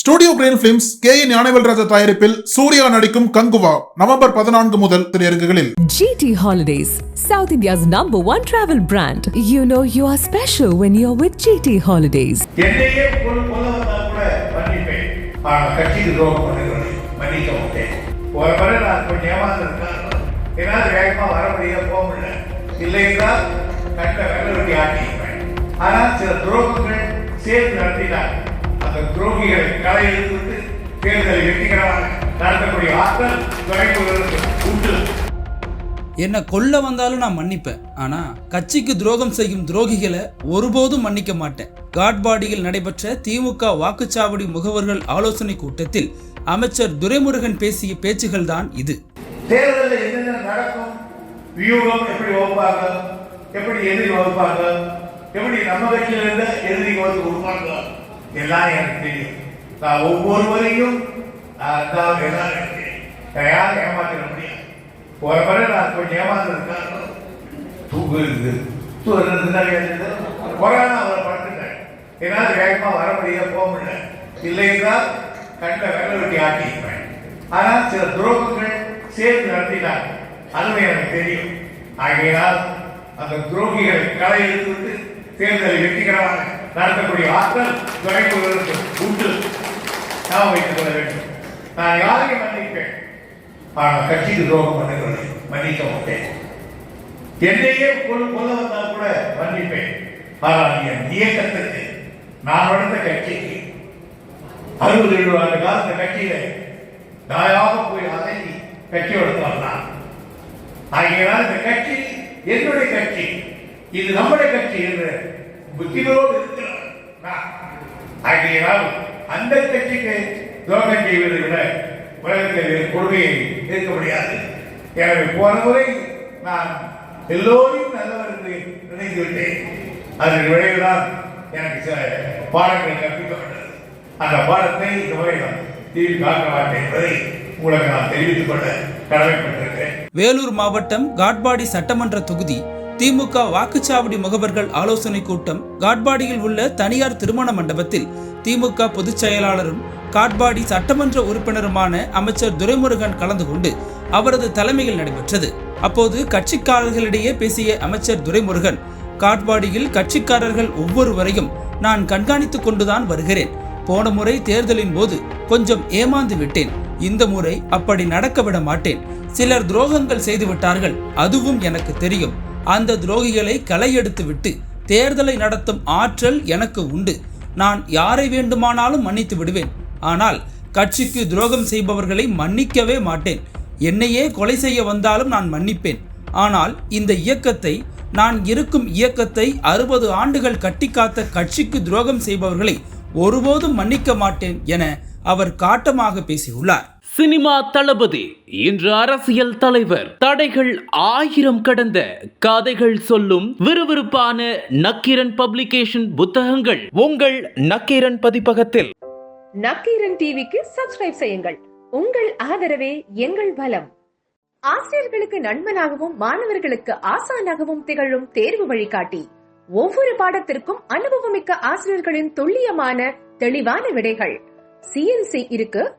Studio Green Films K N Gnanavelraja தயாரிப்பில் சூர்யா நடிக்கும் Kanguva November பதினான்கு முதல் திரையரங்குகளில். GT Holidays, South India's number one travel brand. You know you are special when you're with GT Holidays. என்னையே கொண்டு கொல்ல வந்தால் கூட மன்னிப்பேன். ஆனால் கட்சிக்கு துரோகம் பண்ணுகிறவனை மன்னிக்க மாட்டேன் ஒரு முறை நான் கொஞ்சம் ஏமாந்துருக்கேன் என்னால் வேகமாக வர முடியல போக முடியல. இல்லை என்றால் கண்ட வெள்ள வெட்டி ஆட்டியிருப்பேன் ஆனால் சில துரோகங்கள் சேர்ந்து நடத்தினார் அந்த துரோகிகளை களை எடுத்துவிட்டு தேர்தலை வெற்றிகரமாக நடத்தக்கூடிய ஆற்றல் துணைப்புகளுக்கு உண்டு. என்னை கொல்ல வந்தாலும் நான் மன்னிப்பேன். ஆனா கட்சிக்கு துரோகம் செய்யும் துரோகிகளை ஒருபோதும் மன்னிக்க மாட்டேன். காட்பாடியில் நடைபெற்ற திமுக வாக்குச்சாவடி முகவர்கள் ஆலோசனை கூட்டத்தில் அமைச்சர் துரைமுருகன் பேசிய பேச்சுகள் தான் இது. தேர்தலில் என்னென்ன நடக்கும்? வியூகம் எப்படி வகுப்பாங்க எப்படி எதிரி வகுப்பாங்க எப்படி நம்ம கட்சியில இருந்து எதிரிக்கு வந்து கொடுப்பாங்க எல்லாம் எனக்கு தெரியும் நான் ஒவ்வொருவரையும் நான் தான் எல்லாம் எனக்கு தெரியும் நான் யாரும் ஏமாத்திட முடியாது. ஒரு முறை நான் கொஞ்சம் ஏமாந்துருக்காங்க தூக்கு இருக்குது கொரோனா அவரை படுத்துட்டேன் என்னால் வேகமாக வர முடியல போக முடியல. இல்லைன்னா என்றால் கண்ட வெள்ள வெட்டி ஆட்டியிருப்பேன் ஆனால் சில துரோகங்கள் சேர்த்து நடத்தினார் அதுவும் எனக்கு தெரியும். ஆகையினால் அந்த துரோகிகளை களை எடுத்துவிட்டு தேர்தலை வெற்றிகரமாக நடத்தக்கூடிய ஆற்றல் துணைப்புகளுக்கு உண்டு. நாம் வைத்துக் கொள்ள வேண்டும். நான் யாரையும் மன்னிப்பேன். ஆனால் கட்சிக்கு துரோகம் பண்ணுகிறவனை மன்னிக்க மாட்டேன். என்னையே கொண்டு கொல்ல வந்தால் கூட மன்னிப்பேன். ஆனால் என் இயக்கத்திற்கு நான் நடந்த கட்சிக்கு அறுபது எழுபது ஆண்டு கால கட்சியில தாயாக போய் அடங்கி கட்சியோட நான். ஆகியனால் இந்த கட்சி என்னுடைய கட்சி. இது நம்முடைய கட்சி என்று புத்திகளோடு இருக்கிறார் ஆகையினால் அந்த கட்சிக்கு துரோகம் செய்வதை விட உலகத்தில் கொடுமையை இருக்க முடியாது. எனவே போன முறை நான் எல்லோரையும் நல்லவர் என்று நினைத்து விட்டேன். அதன் விளைவுதான் எனக்கு சில பாடங்கள் கற்பிக்கப்பட்டது. அந்த பாடத்தை இந்த முறை நான் தீர்வு காக்க மாட்டேன் என்பதை உங்களுக்கு நான் தெரிவித்துக் கொள்ள கடமைப்பட்டிருக்கிறேன். வேலூர் மாவட்டம் காட்பாடி சட்டமன்ற தொகுதி திமுக வாக்குச்சாவடி முகவர்கள் ஆலோசனை கூட்டம் காட்பாடியில் உள்ள தனியார் திருமண மண்டபத்தில் திமுக பொதுச் செயலாளரும் காட்பாடி சட்டமன்ற உறுப்பினருமான அமைச்சர் துரைமுருகன் கலந்து கொண்டு அவரது தலைமையில் நடைபெற்றது. அப்போது கட்சிக்காரர்களிடையே பேசிய அமைச்சர் துரைமுருகன் காட்பாடியில் கட்சிக்காரர்கள் ஒவ்வொருவரையும் நான் கண்காணித்துக் கொண்டுதான் வருகிறேன். போன முறை தேர்தலின் போது கொஞ்சம் ஏமாந்து விட்டேன். இந்த முறை அப்படி நடக்க விட மாட்டேன். சிலர் துரோகங்கள் செய்துவிட்டார்கள் அதுவும் எனக்கு தெரியும். அந்த துரோகிகளை களை தேர்தலை நடத்தும் ஆற்றல் எனக்கு உண்டு. நான் யாரை வேண்டுமானாலும் மன்னித்து விடுவேன். ஆனால் கட்சிக்கு துரோகம் செய்பவர்களை மன்னிக்கவே மாட்டேன். என்னையே கொலை செய்ய வந்தாலும் நான் மன்னிப்பேன். ஆனால் இந்த இயக்கத்தை நான் இருக்கும் இயக்கத்தை அறுபது ஆண்டுகள் கட்டிக்காத்த கட்சிக்கு துரோகம் செய்பவர்களை ஒருபோதும் மன்னிக்க மாட்டேன் என அவர் காட்டமாக பேசியுள்ளார். சினிமா தளபதி இன்று அரசியல் தலைவர். தடைகள் ஆயிரம் கடந்த கதைகள் சொல்லும் விறுவிறுப்பான நக்கீரன் பப்ளிகேஷன் புத்தகங்கள் உங்கள் நக்கீரன் பதிப்பகத்தில். நக்கீரன் டிவிக்கு சப்ஸ்கிரைப் செய்யுங்கள். உங்கள் ஆதரவே எங்கள் பலம். ஆசிரியர்களுக்கு நண்பனாகவும் மாணவர்களுக்கு ஆசானாகவும் திகழும் தேர்வு வழிகாட்டி. ஒவ்வொரு பாடத்திற்கும் அனுபவமிக்க ஆசிரியர்களின் துல்லியமான தெளிவான விடைகள். சிஎன்சி இருக்கு